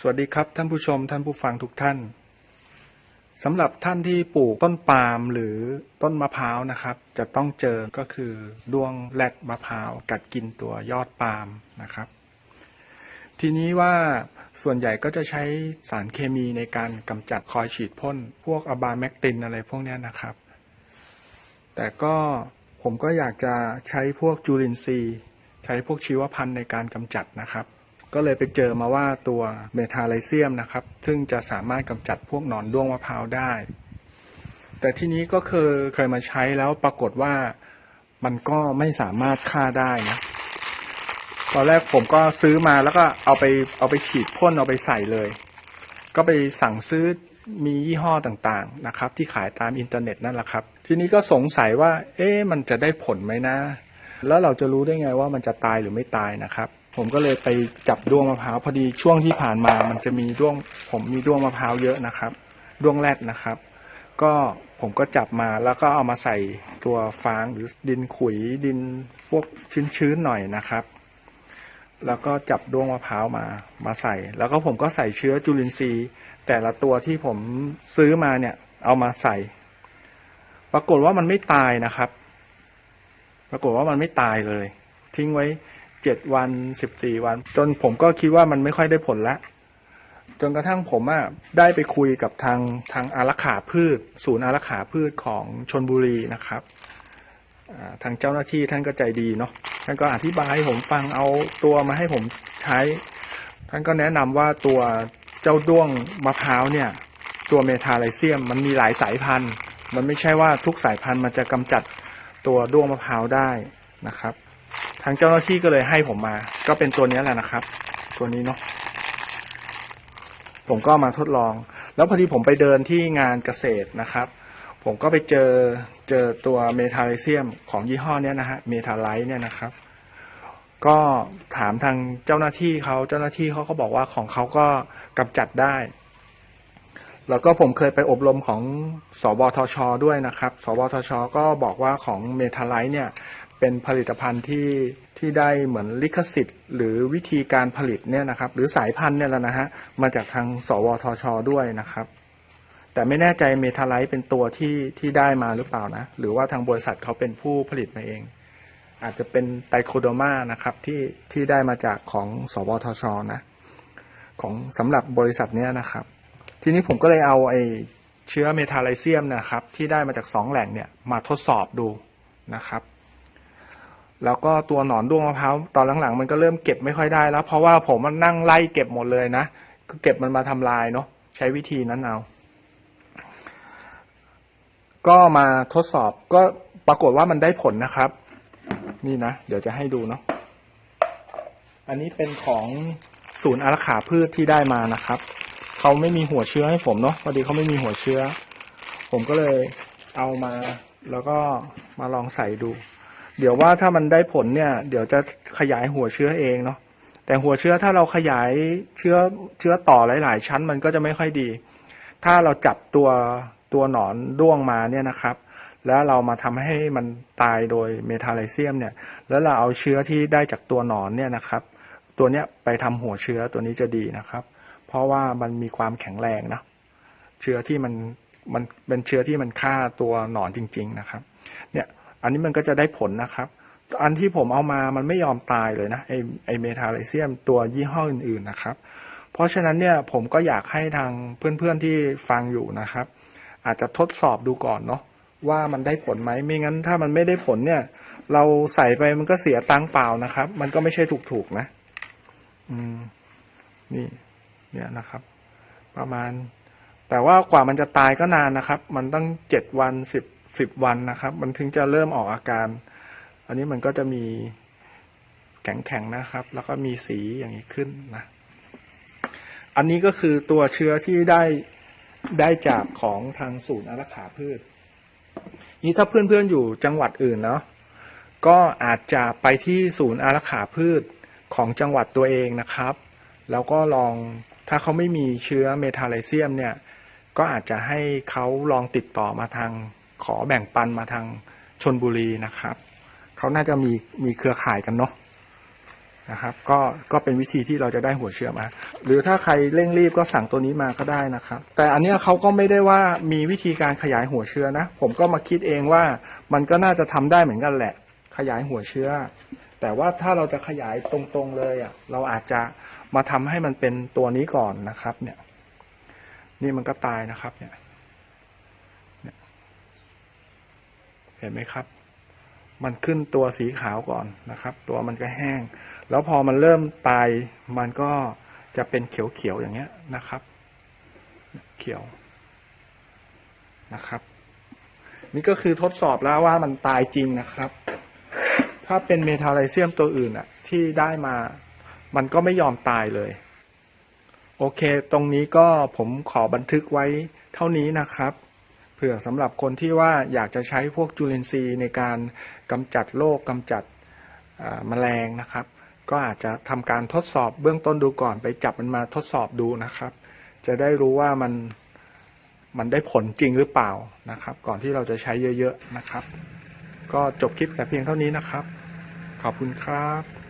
สวัสดีครับท่านผู้ชมท่านผู้ฟังทุกท่านสำหรับท่านที่ปลูกต้นปาล์มหรือต้นมะพร้าวนะครับ จะต้องเจอก็คือด้วงแรดมะพร้าวกัดกินตัวยอดปาล์มนะครับ ทีนี้ว่าส่วนใหญ่ก็จะใช้สารเคมีในการกำจัดคอยฉีดพ่นพวกอะบาแมกตินอะไรพวกนี้นะครับ แต่ก็ผมก็อยากจะใช้พวกจุลินทรีย์ ใช้พวกชีวพันธุ์ในการกำจัดนะครับ ก็เลยไปเจอมาว่าตัวเมทาไลเซียมนะครับ ซึ่งจะสามารถกำจัดพวกหนอนด้วงมะพร้าวได้ แต่ที่นี้ก็เคยเคยมาใช้แล้วปรากฏว่ามันก็ไม่สามารถฆ่าได้นะตอนแรกผมก็ซื้อมาแล้วก็เอาไปเอาไปฉีดพ่นเอาไปใส่เลย ก็ไปสั่งซื้อมียี่ห้อต่างๆนะครับ ที่ขายตามอินเทอร์เน็ตนั่นแหละครับ ทีนี้ก็สงสัยว่า เอ๊ะมันจะได้ผลไหมนะ แล้วเราจะรู้ได้ไงว่ามันจะตายหรือไม่ตายนะครับ ผมก็เลยไปจับด้วงมะพร้าวพอดีช่วงที่ผ่านมา มันจะมีด้วง ผมมีด้วงมะพร้าวเยอะนะครับด้วงแรดนะครับ ก็ผมก็จับมาแล้วก็เอามาใส่ตัวฟางหรือดินขุยดินพวกชื้นๆหน่อยนะครับ แล้วก็จับด้วงมะพร้าวมามาใส่ แล้วก็ผมก็ใส่เชื้อจุลินทรีย์ แต่ละตัวที่ผมซื้อมาเนี่ย เอามาใส่ ปรากฏว่ามันไม่ตายนะครับ ปรากฏว่ามันไม่ตายเลย ทิ้งไว้ เจ็ดวันสิบสี่วัน จนผมก็คิดว่ามันไม่ค่อยได้ผลละ จนกระทั่งผมอะได้ไปคุยกับทางทางอารักขาพืช ศูนย์อารักขาพืชของชนบุรีนะครับทางเจ้าหน้าที่ท่านก็ใจดีเนาะท่านก็อธิบายให้ผมฟังเอาตัวมาให้ผมใช้ ท่านก็แนะนำว่าตัวเจ้าด้วงมะพร้าวเนี่ย ตัวเมทาไลเซียมมันมีหลายสายพันธุ์ มันไม่ใช่ว่าทุกสายพันธุ์มันจะกำจัดตัวด้วงมะพร้าวได้นะครับ ทางเจ้าหน้าที่ก็เลยให้ผมมา ก็เป็นตัวนี้แหละนะครับ ตัวนี้เนาะผมก็มาทดลอง แล้วพอดีผมไปเดินที่งานเกษตรนะครับ ผมก็ไปเจอเจอตัวเมทาไลเซียมของยี่ห้อเนี้ยนะฮะเมทาไลท์เนี่ยนะครับ ก็ถามทางเจ้าหน้าที่เขาเจ้าหน้าที่เขาก็บอกว่าของเขาก็กำจัดได้แล้วก็ผมเคยไปอบรมของสบทช ด้วยนะครับสบทช ก็บอกว่าของเมทาไลท์เนี่ย เป็นผลิตภัณฑ์ที่ที่ได้เหมือนลิขสิทธิ์ หรือวิธีการผลิตเนี่ยนะครับ หรือสายพันธุ์เนี่ยแหละนะฮะมาจากทางสวทช ด้วยนะครับ แต่ไม่แน่ใจเมทาไลท์เป็นตัวที่ที่ได้มาหรือเปล่านะ หรือว่าทางบริษัทเขาเป็นผู้ผลิตมาเอง อาจจะเป็นไตโคโดมานะครับที่ที่ได้มาจากของสวทช นะของสำหรับบริษัทเนี้ยนะครับ ทีนี้ผมก็เลยเอาไอเชื้อเมทาไลเซียมนะครับ ที่ได้มาจากสองแหล่งเนี่ยมาทดสอบดูนะครับ แล้วก็ตัวหนอนด้วงมะพร้าวตอนหลังๆ มันก็เริ่มเก็บไม่ค่อยได้แล้ว เพราะว่าผมมันนั่งไล่เก็บหมดเลยนะเก็บมันมาทำลายเนาะใช้วิธีนั้นเอา ก็มาทดสอบก็ปรากฏว่ามันได้ผลนะครับ นี่นะ เดี๋ยวจะให้ดูเนาะอันนี้เป็นของศูนย์อารักขาพืชที่ได้มานะครับเขาไม่มีหัวเชื้อให้ผมเนาะพอดีเขาไม่มีหัวเชื้อ ผมก็เลยเอามา แล้วก็มาลองใส่ดู เดี๋ยวว่าถ้ามันได้ผลเนี่ย เดี๋ยวจะขยายหัวเชื้อเองเนาะแต่หัวเชื้อถ้าเราขยายเชื้อเชื้อต่อหลาย ๆ ชั้นมันก็จะไม่ค่อยดี ถ้าเราจับตัวตัวหนอนด้วงมาเนี่ยนะครับ แล้วเรามาทำให้มันตายโดยเมทาไลเซียมเนี่ย แล้วเราเอาเชื้อที่ได้จากตัวหนอนเนี่ยนะครับ ตัวเนี้ยไปทำหัวเชื้อตัวนี้จะดีนะครับ เพราะว่ามันมีความแข็งแรงนะเชื้อที่มันมันเป็นเชื้อที่มันฆ่าตัวหนอนจริง ๆ นะครับ เนี่ย อันนี้มันก็จะได้ผลนะครับ อันที่ผมเอามามันไม่ยอมตายเลยนะไอไอเมทาไลเซียมตัวยี่ห้ออื่นๆนะครับ เพราะฉะนั้นเนี่ยผมก็อยากให้ทางเพื่อนๆที่ฟังอยู่นะครับ อาจจะทดสอบดูก่อนเนาะว่ามันได้ผลไหมไม่งั้น ถ้ามันไม่ได้ผลเนี่ย เราใส่ไปมันก็เสียตังค์เปล่านะครับ มันก็ไม่ใช่ถูกๆนะ อืม นี่ เนี่ยนะครับ ประมาณ แต่ว่ากว่ามันจะตายก็นานนะครับ มันต้องเจ็ดวันสิบ สิบวันนะครับ มันถึงจะเริ่มออกอาการ อันนี้มันก็จะมีแข็งๆนะครับ แล้วก็มีสีอย่างนี้ขึ้นนะ อันนี้ก็คือตัวเชื้อที่ได้ได้จากของทางศูนย์อารักขาพืช นี้ถ้าเพื่อนๆอยู่จังหวัดอื่นเนาะก็อาจจะไปที่ศูนย์อารักขาพืชของจังหวัดตัวเองนะครับ แล้วก็ลองถ้าเขาไม่มีเชื้อเมทาไลเซียมเนี่ย ก็อาจจะให้เขาลองติดต่อมาทาง ขอแบ่งปันมาทางชนบุรีนะครับ เขาน่าจะมีมีเครือข่ายกันเนาะนะครับ ก็ก็เป็นวิธีที่เราจะได้หัวเชื้อมา หรือถ้าใครเร่งรีบก็สั่งตัวนี้มาก็ได้นะครับ แต่อันนี้เขาก็ไม่ได้ว่ามีวิธีการขยายหัวเชื้อนะ ผมก็มาคิดเองว่ามันก็น่าจะทำได้เหมือนกันแหละ ขยายหัวเชื้อ แต่ว่าถ้าเราจะขยายตรงๆเลยอะเราอาจจะมาทำให้มันเป็นตัวนี้ก่อนนะครับ เนี่ย นี่มันก็ตายนะครับเนี่ย เห็นไหมครับ มันขึ้นตัวสีขาวก่อนนะครับ ตัวมันก็แห้ง แล้วพอมันเริ่มตายมันก็จะเป็นเขียวๆอย่างเงี้ยนะครับ เขียวนะครับ นี่ก็คือทดสอบแล้วว่ามันตายจริงนะครับ ถ้าเป็นเมทาไลเซียมตัวอื่นอะที่ได้มา มันก็ไม่ยอมตายเลย โอเค ตรงนี้ก็ผมขอบันทึกไว้เท่านี้นะครับ เผื่อสำหรับคนที่ว่าอยากจะใช้พวกจุลินทรีย์ในการกำจัดโรคกำจัดอ่าแมลงนะครับ ก็อาจจะทำการทดสอบเบื้องต้นดูก่อนไปจับมันมาทดสอบดูนะครับ จะได้รู้ว่ามันมันได้ผลจริงหรือเปล่านะครับ ก่อนที่เราจะใช้เยอะ ๆ นะครับ ก็จบคลิปแต่เพียงเท่านี้นะครับ ขอบคุณครับ